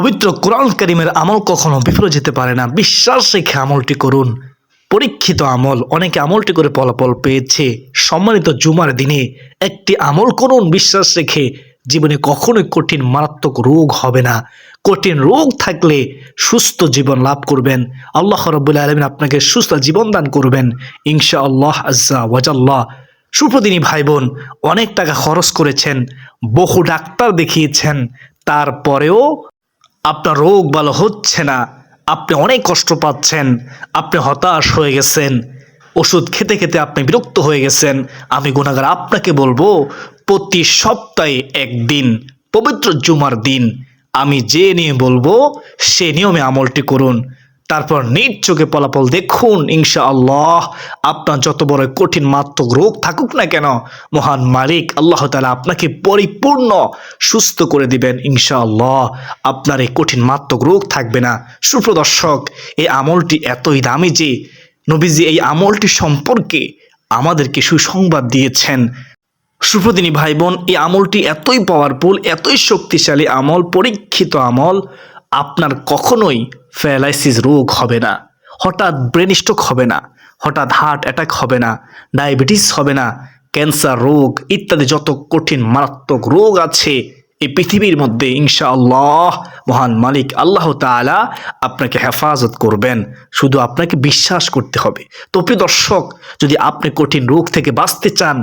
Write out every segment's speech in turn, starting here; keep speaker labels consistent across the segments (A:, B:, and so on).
A: পবিত্র কোরআন করিমের আমল কখনো বিফলে যেতে পারে না। বিশ্বাস রেখে আমলটি করুন। পরীক্ষিত আমল, অনেকে আমলটি করে ফলাফল পেয়েছে। সম্মানিত জুমার দিনে একটি আমল করুন, বিশ্বাস রেখে। জীবনে কখনোই কঠিন, মারাত্মক রোগ হবে না। কঠিন রোগ থাকলে সুস্থ জীবন লাভ করবেন। আল্লাহ রব্বুল্লাহ আলমিন আপনাকে সুস্থ জীবন দান করবেন। ইনশা আল্লাহ আজ্জা ওয়াজাল্লাহ। সুপ্রদিনী ভাই বোন অনেক টাকা খরচ করেছেন, বহু ডাক্তার দেখিয়েছেন। তারপরেও আপনার রোগ ভালো হচ্ছে না, আপনি অনেক কষ্ট পাচ্ছেন, আপনি হতাশ হয়ে গেছেন, ওষুধ খেতে খেতে আপনি বিরক্ত হয়ে গেছেন, আমি গুণাগার আপনাকে বলব, প্রতি সপ্তাহে একদিন, পবিত্র জুমার দিন, আমি যে নিয়ে বলব, সে নিয়মে আমলটি করুন। তারপর নিজ চোখে ফলাফল দেখুন ইনশা আল্লাহ আপনার যত বড় কঠিন মাত্মক রোগ থাকুক না কেন, মহান মালিক আল্লাহ তালা আপনাকে পরিপূর্ণ সুস্থ করে দিবেন ইনশা আল্লাহ আপনার এই কঠিন মাত্মক রোগ থাকবে না। সুপ্রদর্শক, এই আমলটি এতই দামি যে নবীজি এই আমলটি সম্পর্কে আমাদেরকে সুসংবাদ দিয়েছেন। সুপ্রদিনী ভাই বোন এই আমলটি এতই পাওয়ারফুল এতই শক্তিশালী আমল, পরীক্ষিত আমল আপনার কখনোই প্যারালাইসিস রোগ হবে না। হঠাৎ ব্রেন স্ট্রোক হবে না, হঠাৎ হার্ট অ্যাটাক হবে না, ডায়াবেটিস হবে না, ক্যান্সার রোগ ইত্যাদি যত কঠিন মারাত্মক রোগ আছে এই পৃথিবীর মধ্যে ইনশা আল্লাহ মহান মালিক আল্লাহ তাআলা আপনাকে হেফাজত করবেন। শুধু আপনাকে বিশ্বাস করতে হবে। তো প্রিয় দর্শক, যদি আপনি কঠিন রোগ থেকে বাঁচতে চান,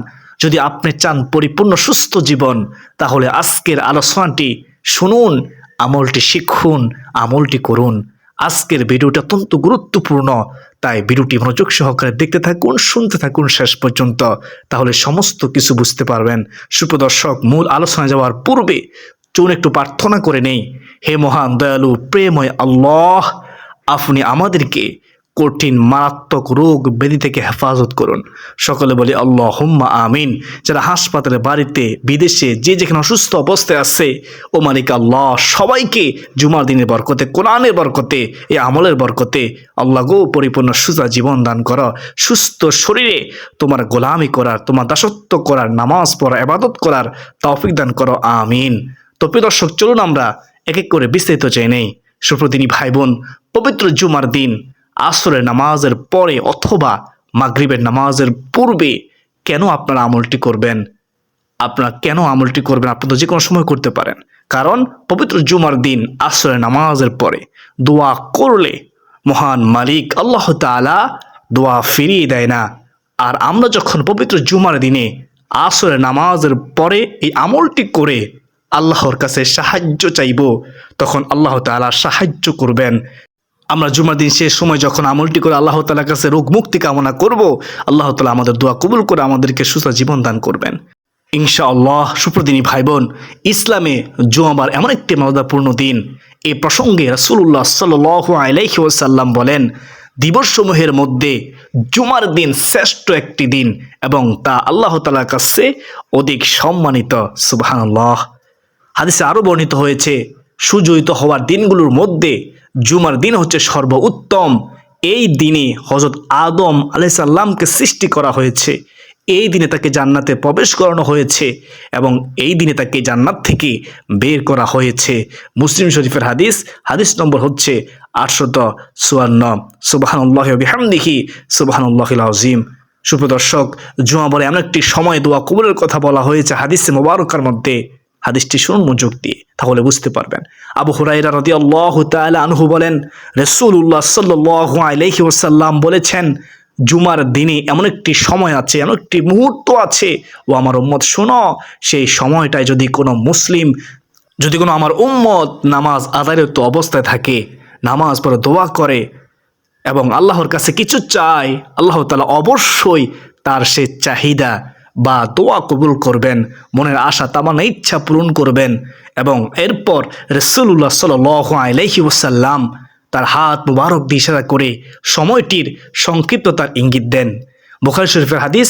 A: যদি আপনি চান পরিপূর্ণ সুস্থ জীবন, তাহলে আজকের আলোচনাটি শুনুন আমলটি শিখুন, আমলটি করুন। আজকের ভিডিওটা অত্যন্ত গুরুত্বপূর্ণ, তাই ভিডিওটি মনোযোগ সহকারে দেখতে থাকুন, শুনতে থাকুন শেষ পর্যন্ত, তাহলে সমস্ত কিছু বুঝতে পারবেন। সুপ্রদর্শক মূল আলোচনা যাওয়ার পূর্বে চুন একটু প্রার্থনা করে নেই। হে মহান, দয়ালু প্রেময় আল্লাহ, আপনি আমাদেরকে কঠিন, মারাত্মক রোগ ব্যাধি থেকে হেফাজত করুন। সকলে বলি আল্লাহ হুম্মা আমিন। যারা হাসপাতালে, বাড়িতে, বিদেশে, যে যেখানে অসুস্থ অবস্থায় আছে, ও মালিক আল্লাহ, সবাইকে জুমার দিনের বরকতে, কোরআনের বরকতে এই আমলের বরকতে, আল্লাহ গো পরিপূর্ণ সুজা জীবন দান কর। সুস্থ শরীরে তোমার গোলামি করার, তোমার দাসত্ব করার, নামাজ পড়া এবাদত করার তৌফিক দান করো। আমিন। তো প্রিয় দর্শক, চলুন আমরা এক এক করে বিস্তারিত চাই নেই। সুপ্রদিনী ভাই বোন পবিত্র জুমার দিন আসরের নামাজের পরে অথবা মাগরিবের নামাজের পূর্বে কেন আপনারা আমলটি করবেন? আপনারা কেন আমলটি করবেন? আপনি তো যে কোনো সময় করতে পারেন। কারণ পবিত্র জুমার দিন, আসরের নামাজের পরে দোয়া করলে মহান মালিক আল্লাহ তাআলা দোয়া ফিরিয়ে দেয় না। আর আমরা যখন পবিত্র জুমার দিনে আসরের নামাজের পরে এই আমলটি করে আল্লাহর কাছে সাহায্য চাইব, তখন আল্লাহ তাআলা সাহায্য করবেন। আমরা জুমার দিন শেষ সময় যখন আমলটি করে আল্লাহ তালার কাছে রোগ মুক্তি কামনা করব, আল্লাহ তালা আমাদের দোয়া কবুল করে আমাদেরকে সুস্থ জীবন দান করবেন। ইনশা আল্লাহ সুপ্রদিনী ভাই বোন ইসলামে জুমাবার এমন একটি মর্যাদাপূর্ণ দিন। এ প্রসঙ্গে রাসুল্লাহ সাল আলাইহি ওয়াসাল্লাম বলেন, দিবসসমূহের মধ্যে জুমার দিন শ্রেষ্ঠ একটি দিন এবং তা আল্লাহ তালার কাছে অধিক সম্মানিত, সুবহানাল্লাহ। হাদিসে আরও বর্ণিত হয়েছে সুজয়িত হওয়ার দিনগুলোর মধ্যে জুমার দিন হচ্ছে সর্বোত্তম। এই দিনে হজরত আদম আলাইসাল্লামকে সৃষ্টি করা হয়েছে। এই দিনে তাকে জান্নাতে প্রবেশ করানো হয়েছে এবং এই দিনে তাকে জান্নাত থেকে বের করা হয়েছে। মুসলিম শরীফের হাদিস হাদিস নম্বর হচ্ছে আটশত চুয়ান্ন। সুবাহানুল্লাহ বিহামদিহি সুবাহানুল্লাহ আজিম সুপ্রদর্শক জুমা বলে এমন একটি সময় দোয়া কবুলের কথা বলা হয়েছে হাদিসে মোবারকার মধ্যে। হাদিসটি শুনুন মনোযোগ দিয়ে, তাহলে বুঝতে পারবেন। আবু হুরাইরা রদি আল্লাহ আনহু বলেন রসুল্লাহ সাল্লাহ আলহি ওসাল্লাম বলেছেন, জুমার দিনে এমন একটি সময় আছে, এমন একটি মুহূর্ত আছে, ও আমার উম্মত শোনো, সেই সময়টায় যদি কোনো মুসলিম, যদি কোনো আমার উম্মত নামাজ আদায়রত অবস্থায় থাকে, নামাজ পরে দোয়া করে, এবং আল্লাহর কাছে কিছু চায়, আল্লাহ তালা অবশ্যই তার সে চাহিদা বা দোয়া কবুল করবেন, মনের আশা তামান্না ইচ্ছা পূরণ করবেন এবং এরপর রসুল্লাহ সাল আলহি ওসাল্লাম তার হাত মুবারক দিয়ে ইশারা করে সময়টির সংক্ষিপ্ততার ইঙ্গিত দেন। বুখারি শরীফের হাদিস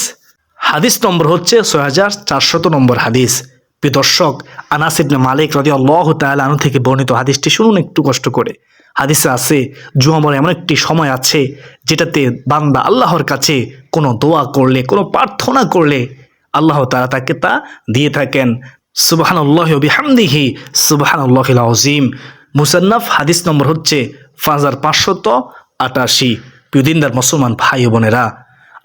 A: হাদিস নম্বর হচ্ছে ছয় হাজার চারশত নম্বর হাদিস। প্রিয় দর্শক আনাসিবনে মালিক রদি আল্লাহ তাল আনু থেকে বর্ণিত হাদিসটি শুনুন একটু কষ্ট করে। হাদিসে আছে জুয়ামর এমন একটি সময় আছে যেটাতে বান্দা আল্লাহর কাছে কোনো দোয়া করলে, কোনো প্রার্থনা করলে আল্লাহ তারা তাকে তা দিয়ে থাকেন। সুবাহান আল্লাহ বিহামদিহি সুবাহান আল্লাহ আজিম মুসান্নাফ হাদিস নম্বর হচ্ছে পাঁচ হাজার পাঁচশত আটাশি। প্রিয়দিনদার মুসলমান ভাই বোনেরা,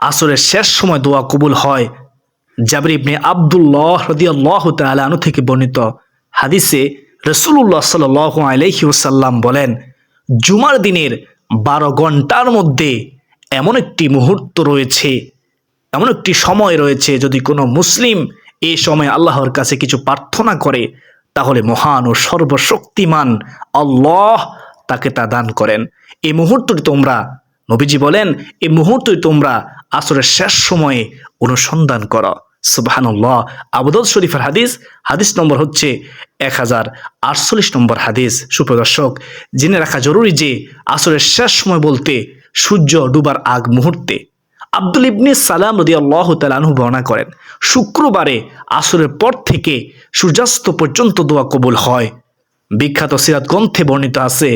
A: আসরের শেষ সময় দোয়া কবুল হয় জাবির ইবনে আবদুল্লাহ রদিয়াল্লাহ আনু থেকে বর্ণিত হাদিসে রসুল্লাহ সাল আলহি ওসাল্লাম বলেন জুমার দিনের বারো ঘণ্টার মধ্যে এমন একটি মুহূর্ত রয়েছে, এমন একটি সময় রয়েছে যদি কোনো মুসলিম এই সময় আল্লাহর কাছে কিছু প্রার্থনা করে, তাহলে মহান ও সর্বশক্তিমান আল্লাহ তাকে তা দান করেন। এই মুহূর্তটি তোমরা, নবীজি বলেন এই মুহূর্তটি তোমরা আসরের শেষ সময়ে অনুসন্ধান করো। সুবাহানুল্লাহ। আবুদল শরীফের হাদিস হাদিস নম্বর হচ্ছে এক হাজার আটচল্লিশ নম্বর হাদিস। সুপ্রদর্শক, জেনে রাখা জরুরি যে আসরের শেষ সময় বলতে সূর্য ডুবার আগ মুহূর্তে আব্দুল ইবনে সালাম রদি আল্লাহ তালানহু বর্ণনা করেন, শুক্রবারে আসরের পর থেকে সূর্যাস্ত পর্যন্ত দোয়া কবুল হয়। বিখ্যাত সিরাত গ্রন্থে বর্ণিত আছে,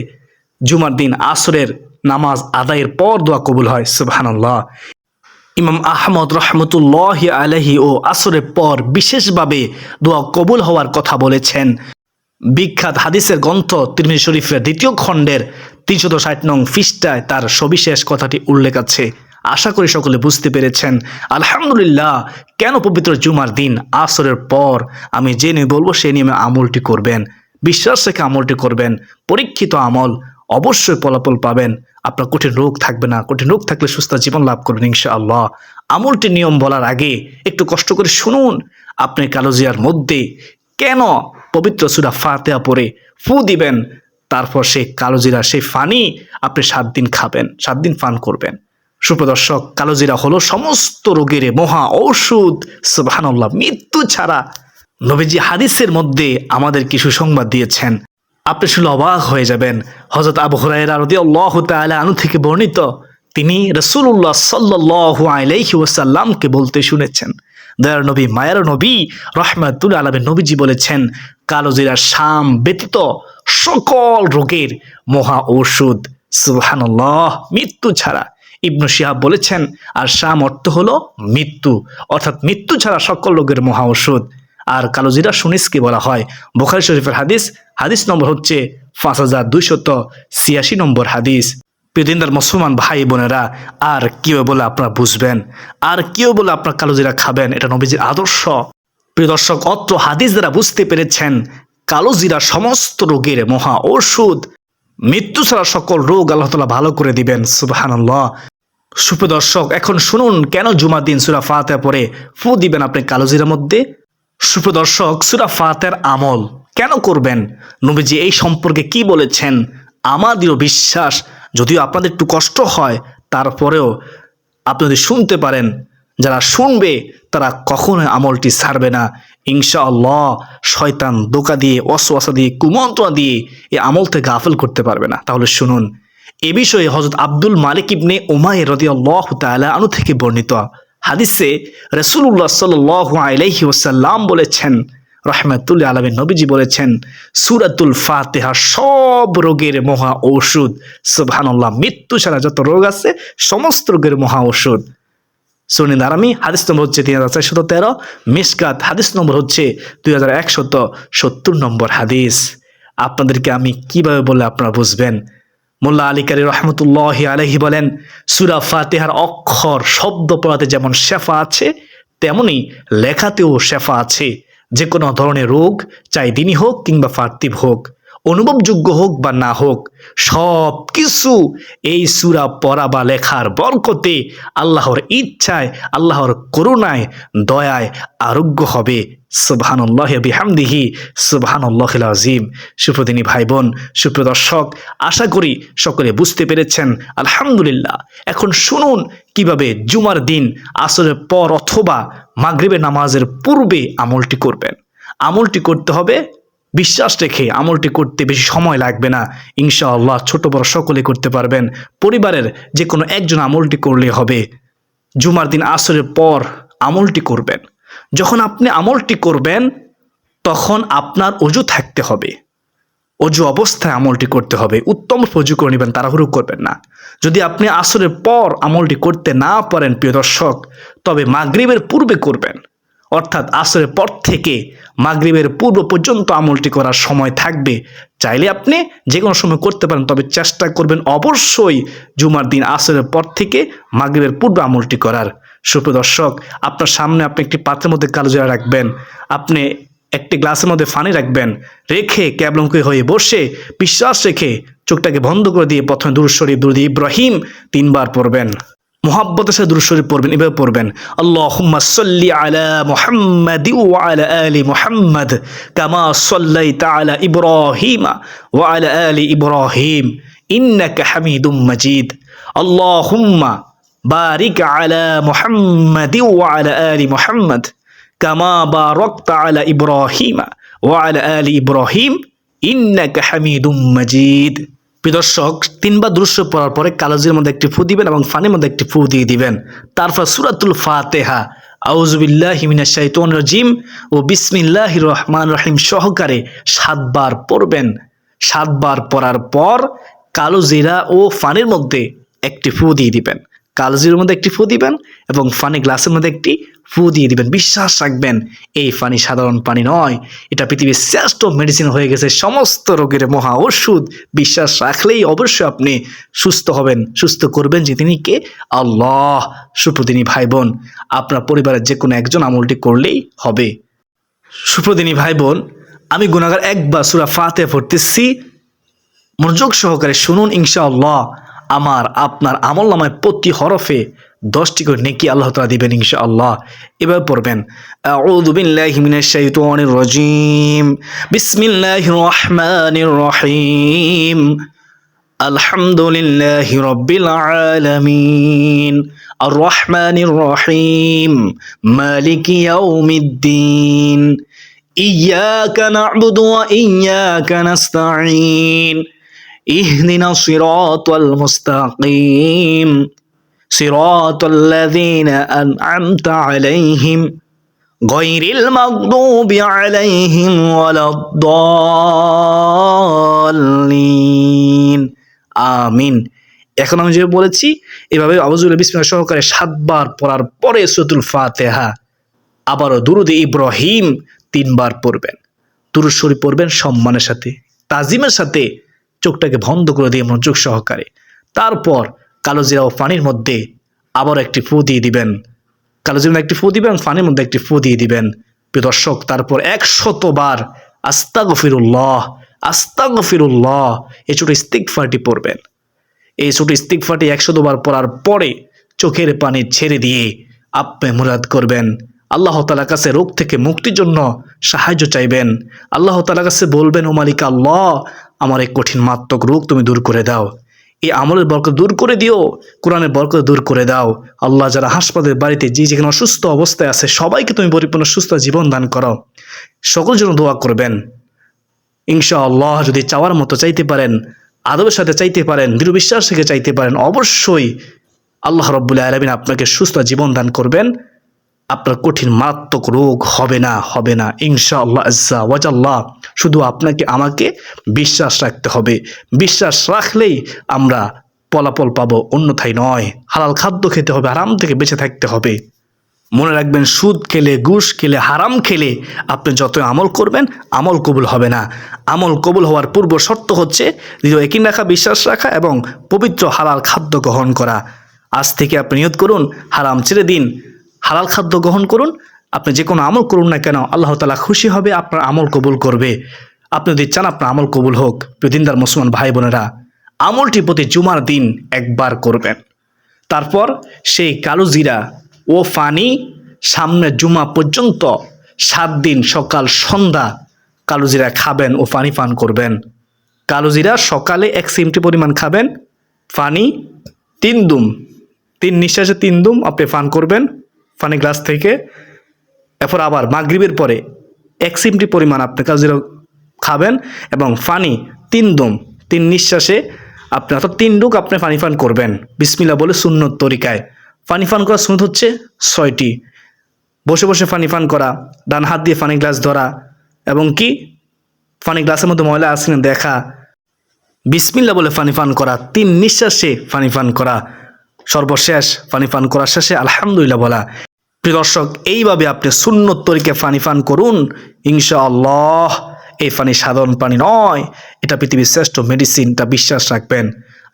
A: জুমার দিন আসরের নামাজ আদায়ের পর দোয়া কবুল হয়। সুবহানাল্লাহ। ইমাম আহমদ রহমতুল্লাহ আলহি ও আসরের পর বিশেষভাবে দোয়া কবুল হওয়ার কথা বলেছেন। বিখ্যাত হাদিসের গ্রন্থ তিরমিজি শরীফের দ্বিতীয় খণ্ডের তিনশত ষাট নং ফিস্টায় তার সবিশেষ কথাটি উল্লেখ আছে। আশা করি সকলে বুঝতে পেরেছেন। আলহামদুলিল্লাহ, কেন পবিত্র জুমার দিন আসরের পর আমি যে নিয়ে বলব সে নিয়মে আমলটি করবেন। বিশ্বাস রেখে আমলটি করবেন। পরীক্ষিত আমল অবশ্যই ফলাফল পাবেন। আপনার কঠিন রোগ থাকবে না। কঠিন রোগ থাকলে সুস্থ জীবন লাভ করবেন ইনশাআল্লাহ। আমলটি নিয়ম বলার আগে একটু কষ্ট করে শুনুন। আপনি কালোজিয়ার মধ্যে কেন পবিত্র সুরা ফাতেহা পরে ফু দিবেন? তারপর সেই কালোজিরা সেই ফানি আপনি সাত দিন খাবেন, সাত দিন পান করবেন। সুপ্রদর্শক কালোজিরা হলো সমস্ত রোগের মহা ঔষধ। সুবহানাল্লাহ, মৃত্যু ছাড়া। নবীজি হাদিসের মধ্যে আমাদের কিছু সংবাদ দিয়েছেন। আপনি শুনে অবাক হয়ে যাবেন। হজরত আবু হুরায়রা রাদিয়াল্লাহ তাআলা আনু থেকে বর্ণিত, তিনি রসুল্লাহ সাল্লাহ আলাইহি ওয়াসাল্লামকে বলতে শুনেছেন দয়ার নবী, মায়ার নবী রহমাতুল আলমের নবীজি বলেছেন কালোজিরা শাম ব্যতীত সকল রোগের মহা ঔষধ, সুবহানাল্লাহ, মৃত্যু ছাড়া। ইবনু শিহাব বলেছেন, আর শাম অর্থ হলো মৃত্যু, অর্থাৎ মৃত্যু ছাড়া সকল রোগের মহা ঔষধ। আর কালোজিরা সুনিসকে বলা হয়, বোখারি শরীফের হাদিস হাদিস নম্বর হচ্ছে পাঁচ হাজার দুইশত ছিয়াশি নম্বর হাদিস। প্রিয়দিনদার মুসলমান ভাই বোনেরা, আর কেউ বলে আপনারা বুঝবেন, আর কেউ বলে আপনার কালোজিরা খাবেন, এটা নবীজির আদর্শ। প্রিয় দর্শক, অত্র হাদিস দ্বারা বুঝতে পেরেছেন কালোজিরা সমস্ত রোগের মহা ওষুধ। মৃত্যু ছাড়া সকল রোগ আল্লাহ তালা ভালো করে দিবেন সুবাহান্লাহ সুপ্রদর্শক এখন শুনুন, কেন জুমার দিন সুরা ফাতে পরে ফু দিবেন আপনি কালোজিরার মধ্যে? সুপ্রদর্শক সুরা ফাতের আমল। কেন করবেন? নবীজি এই সম্পর্কে কি বলেছেন? আমাদেরও বিশ্বাস, যদিও আপনাদের একটু কষ্ট হয়, তারপরেও আপনি যদি শুনতে পারেন, যারা শুনবে, তারা কখনোই আমলটি ছাড়বে না। ইনশাআল্লাহ, শয়তান দোকা দিয়ে অসওয়াসা দিয়ে, কুমন্ত্রণা দিয়ে এই আমল থেকে গাফেল করতে পারবে না। তাহলে শুনুন, এ বিষয়ে হজরত আব্দুল মালিক ইবনে উমায় রদি তালা আনু থেকে বর্ণিত হাদিসে রসুল্লাহ সাল আলাইহি ওসাল্লাম বলেছেন রহমাতুল্লাহ আলমের নবীজি বলেছেন, সুরাতুল ফাতেহা সব রোগের মহা ঔষধ। সুবহানাল্লাহ, মৃত্যু ছাড়া যত রোগ আছে, সমস্ত রোগের মহা ঔষধ। সুনিন আরামি হাদিস নম্বর হচ্ছে তিন হাজার চারশত তেরো, মিসকাত, হাদিস নম্বর হচ্ছে দুই হাজার একশত সত্তর নম্বর হাদিস। আপনাদেরকে আমি কীভাবে বলে আপনারা বুঝবেন? মোল্লা আলী কারি রহমতুল্লাহ আলহি বলেন, সুরা ফাতেহার অক্ষর, শব্দ পড়াতে যেমন শেফা আছে, তেমনি লেখাতেও শেফা আছে। যে কোনো ধরনের রোগ চাই দিনই হোক কিংবা পার্থিব হোক। অনুভবযোগ্য হোক বা না হোক সব কিছু এই সুরা পড়া বা লেখার বরকতে আল্লাহর ইচ্ছায়, আল্লাহর করুণায়, দয়ায় আরোগ্য হবে। সুবহানুল্লাহ বিহামদিহি সুবহানুল্লাহ আজিম সুপ্রদিনী ভাই বোন সুপ্রদর্শক, আশা করি সকলে বুঝতে পেরেছেন, আলহামদুলিল্লাহ। এখন শুনুন কীভাবে জুমার দিন, আসরের পর অথবা মাগরিবের নামাজের পূর্বে আমলটি করবেন। আমলটি করতে হবে বিশ্বাস রেখে আমলটি করতে বেশি সময় লাগবে না। ইনশাআল্লাহ ছোট বড় সকলে করতে পারবেন। পরিবারের যে কোনো একজন আমলটি করলে হবে। জুমার দিন আসরের পর আমলটি করবেন। যখন আপনি আমলটি করবেন, তখন আপনার অজু থাকতে হবে। অজু অবস্থায় আমলটি করতে হবে। উত্তম ফজু করে নেবেন, তাড়াহুড়ো করবেন না। যদি আপনি আসরের পর আমলটি করতে না পারেন, প্রিয় দর্শক, তবে মাগরিবের পূর্বে করবেন। অর্থাৎ আসরের পর থেকে মাগরিবের পূর্ব পর্যন্ত আমলটি করার সময় থাকবে। চাইলে আপনি যে কোনো সময় করতে পারেন, তবে চেষ্টা করবেন অবশ্যই জুমার দিন আসরের পর থেকে মাগরিবের পূর্ব আমলটি করার। সুপ্রিয় দর্শক, আপনার সামনে আপনি একটি পাত্রের মধ্যে কালো জিরা রাখবেন, আপনি একটি গ্লাসের মধ্যে ফানি রাখবেন, রেখে ক্যাবলমুখী হয়ে বসে বিশ্বাস রেখে চোখটাকে বন্ধ করে দিয়ে প্রথমে দুরুদ শরীফ, দুরুদ ইব্রাহিম তিনবার পড়বেন। মোহাব্বতের সাথে দুরুদ শরীফ পড়বেন এভাবে পড়বেন আল্লাহুম্মা সাল্লি আলা মুহাম্মাদি ওয়া আলা আলি মুহাম্মাদ কামা সাল্লাইতা আলা ইব্রাহিমা ওয়া আলা আলি ইব্রাহিম ইন্নাকা হামিদুম মাজিদ আল্লাহুম্মা বারিক আলা মুহাম্মাদি ওয়া আলা আলি মুহাম্মাদ কামা বারাকতা আলা ইব্রাহিমা ওয়া আলা আলি ইব্রাহিম ইন্নাকা হামিদুম মাজিদ প্রিয় দর্শক, তিনবার দৃশ্য পড়ার পরে কালোজির মধ্যে একটি ফু দিবেন এবং ফানির মধ্যে একটি ফু দিয়ে দিবেন। তারপর সুরাতুল ফাতেহা। আউজুবিল্লাহ হিমিনা শাইতন রাজিম ও বিসমিল্লাহ রহমান রহিম সহকারে সাতবার পড়বেন। সাতবার পড়ার পর কালো জিরা ও ফানের মধ্যে একটি ফু দিয়ে দিবেন। কালো জিরার মধ্যে একটি ফু দিবেন এবং ফানি গ্লাসের মধ্যে একটি ফু দিয়ে দিবেন। বিশ্বাস রাখবেন, এই পানি সাধারণ পানি নয়। এটা পৃথিবীর শ্রেষ্ঠ মেডিসিন হয়ে গেছে। সমস্ত রোগের মহা ওষুধ বিশ্বাস রাখলেই অবশ্যই আপনি সুস্থ হবেন, সুস্থ করবেন যে তিনি কে? আল্লাহ। সুপ্রদিনী ভাই বোন আপনার পরিবারের যে কোনো একজন আমলটি করলেই হবে। সুপ্রদিনী ভাই বোন আমি গুণাগার একবার সুরা ফাতে পড়তেছি। মনোযোগ সহকারে শুনুন ইনশাআল্লাহ। আমার আপনার আমল নামায় প্রতি হরফে দশটি করে নেকি আল্লাহ তালা দিবেন ইনশাআল্লাহ এবার পড়বেন আউযু বিল্লাহি মিনাশ শাইতানির রাজিম বিসমিল্লাহির রহমানির রহিম আলহামদুলিল্লাহি রাব্বিল আলামিন আর রহমানির রহিম মালিকি ইয়াউমিদ্দিন إياك نعبد وإياك نستعين اهدنا الصراط المستقيم صراط الذين أنعمت عليهم غير المغضوب عليهم ولا الضالين আমিন এখন আমি যে বলেছি এভাবে আবুজুল বিসমিল্লাহ সহকারে সাতবার পড়ার পরে সুতুল ফাতেহা আবারও দুরুদ ইব্রাহিম তিনবার পড়বেন দুরুদ শরীফ পড়বেন সম্মানের সাথে তাজিমের সাথে চোখটাকে বন্ধ করে দিয়ে মনোযোগ সহকারে। তারপর কালো জিরা ও পানির মধ্যে আবার একটি ফু দিয়ে দিবেন। কালো জিরা একটি ফু দিবেন, পানির মধ্যে একটি ফু দিয়ে দিবেন। প্রিয় দর্শক, তারপর একশতবার আস্তা গফিরুল্লাহ আস্তা গফিরুল্লাহ এই ছোট ইস্তিকফারটি পড়বেন। এই ছোট ইস্তিকফারটি একশতবার পড়ার পরে চোখের পানি ছেড়ে দিয়ে আপনি মুরাদ করবেন। আল্লাহ তালার কাছে রোগ থেকে মুক্তির জন্য সাহায্য চাইবেন। আল্লাহ তালার কাছে বলবেন, ও মালিক আল্লাহ আমার এই কঠিন মাত্মক রোগ তুমি দূর করে দাও। এই আমলের বরকত দূর করে দিও, কোরআনের বরকত দূর করে দাও। আল্লাহ যারা হাসপাতালের বাড়িতে যে যেখানে অসুস্থ অবস্থায় আছে, সবাইকে তুমি পরিপূর্ণ সুস্থ জীবন দান করো। সকল জন্য দোয়া করবেন। ইনশা আল্লাহ যদি চাওয়ার মতো চাইতে পারেন, আদবের সাথে চাইতে পারেন, দৃঢ় বিশ্বাস থেকে চাইতে পারেন, অবশ্যই আল্লাহ রব্বুল আলমিন আপনাকে সুস্থ জীবন দান করবেন। আপনার কঠিন মারাত্মক রোগ হবে না হবে না। ইনশা আল্লাহ আজ্জা ওয়াজাল্লাহ। শুধু আপনাকে, আমাকে বিশ্বাস রাখতে হবে। বিশ্বাস রাখলেই আমরা ফলাফল পাবো, অন্যথায় নয়। হালাল খাদ্য খেতে হবে আরাম থেকে বেঁচে থাকতে হবে। মনে রাখবেন, সুদ খেলে, ঘুষ খেলে, হারাম খেলে আপনি যত আমল করবেন, আমল কবুল হবে না। আমল কবুল হওয়ার পূর্ব শর্ত হচ্ছে দৃঢ় একিন রাখা, বিশ্বাস রাখা এবং পবিত্র হালাল খাদ্য গ্রহণ করা। আজ থেকে আপনি নিয়ত করুন, হারাম ছেড়ে দিন। হালাল খাদ্য গ্রহণ করুন। আপনি যে কোনো আমল করুন না কেন, আল্লাহ তালা খুশি হবে, আপনার আমল কবুল করবে। আপনি যদি চান আপনার আমল কবুল হোক প্রতিদিনদার মুসলমান ভাই বোনেরা, আমলটি প্রতি জুমার দিন একবার করবেন। তারপর সেই কালো জিরা ও ফানি সামনে জুমা পর্যন্ত সাত দিন সকাল, সন্ধ্যা কালো জিরা খাবেন ও পানি পান করবেন। কালো জিরা সকালে এক সিমটি পরিমাণ খাবেন, পানি তিন দুম, তিন নিঃশ্বাসে তিন দুম আপনি পান করবেন। পানি গ্লাস থেকে। এরপর আবার মাগরিবের পরে এক সিমটি পরিমাণ আপনি কালো জিরা খাবেন এবং পানি তিন দম, তিন নিঃশ্বাসে আপনি অর্থাৎ তিন ডুক আপনি পানি পান করবেন। বিসমিল্লা বলে সুন্নত তরিকায়। পানি পান করা সুন্নত হচ্ছে ছয়টি। বসে বসে পানি পান করা, ডান হাত দিয়ে পানি গ্লাস ধরা এবং কি? পানি গ্লাসের মধ্যে ময়লা আসে না দেখা। বিসমিল্লা বলে পানি পান করা, তিন নিঃশ্বাসে পানি পান করা। সর্বশেষ পানি পান করার শেষে আলহামদুলিল্লাহ বলা। প্রিয় দর্শক, এইভাবে আপনি সুন্নত তরিকে পানি পান করুন, ইনশাআল্লাহ এই পানি সাধারণ পানি নয়, এটা পৃথিবীর শ্রেষ্ঠ মেডিসিনটা বিশ্বাস রাখবেন।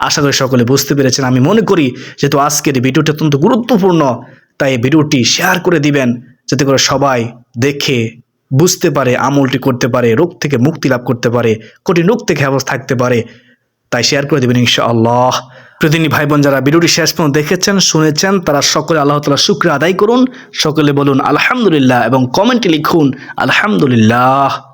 A: আশা করি সকলে বুঝতে পেরেছেন। আমি মনে করি যেহেতু আজকের ভিডিওটি অত্যন্ত গুরুত্বপূর্ণ, তাই এই ভিডিওটি শেয়ার করে দিবেন, যাতে করে সবাই দেখে, বুঝতে পারে, আমলটি করতে পারে, রোগ থেকে মুক্তি লাভ করতে পারে, কঠিন রোগ থেকে হেফাজ থাকতে পারে। তাই শেয়ার করে দেবেন, ইনশাআল্লাহ। প্রতিদিনই ভাই বোন যারা ভিডিওটি শেষ পর্যন্ত দেখেছেন, শুনেছেন, তারা সকলে আল্লাহ তালা শুক্র আদায় করুন। সকলে বলুন, আলহামদুলিল্লাহ এবং কমেন্টে লিখুন, আলহামদুলিল্লাহ